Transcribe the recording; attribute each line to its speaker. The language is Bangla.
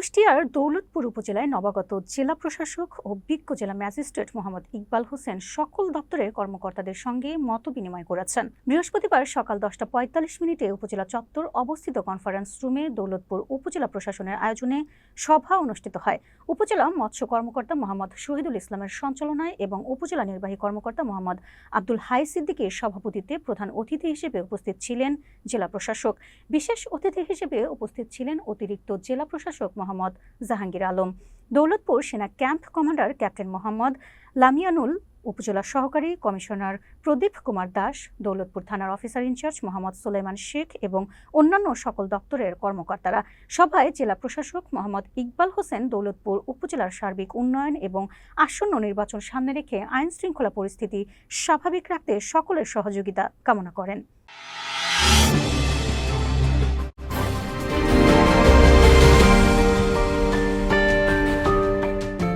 Speaker 1: কুষ্টিয়ার দৌলতপুর উপজেলায় নবাগত জেলা প্রশাসক ও বিজ্ঞ জেলা ম্যাজিস্ট্রেট মোহাম্মদ ইকবাল হোসেন সকল দপ্তরের কর্মকর্তাদের সঙ্গে মত বিনিময় করেছেন বৃহস্পতিবার সকাল দশটা পঁয়তাল্লিশ মিনিটে উপজেলা চত্বর অবস্থিত কনফারেন্স রুমে দৌলতপুর উপজেলা প্রশাসনের আয়োজনে সভা অনুষ্ঠিত হয় উপজেলা মৎস্য কর্মকর্তা মোহাম্মদ শহীদুল ইসলামের সঞ্চালনায় এবং উপজেলা নির্বাহী কর্মকর্তা মোহাম্মদ আব্দুল হাই সিদ্দিকের সভাপতিত্বে প্রধান অতিথি হিসেবে উপস্থিত ছিলেন জেলা প্রশাসক বিশেষ অতিথি হিসেবে উপস্থিত ছিলেন অতিরিক্ত জেলা প্রশাসক মোহাম্মদ জাহাঙ্গীর আলম দৌলতপুর সেনা camp commander captain Mohammad Lamianul উপজেলা সহকারী কমিশনার প্রদীপ কুমার দাস দৌলতপুর থানার অফিসার ইনচার্জ মোহাম্মদ সুলেমান শেখ এবং অন্যান্য সকল দপ্তরের কর্মকর্তারা সভায় জেলা প্রশাসক মোহাম্মদ ইকবাল হোসেন দৌলতপুর উপজেলার সার্বিক উন্নয়ন এবং আসন্ন নির্বাচন সামনে রেখে আইন শৃঙ্খলা পরিস্থিতি স্বাভাবিক রাখতে সকলের সহযোগিতা কামনা করেন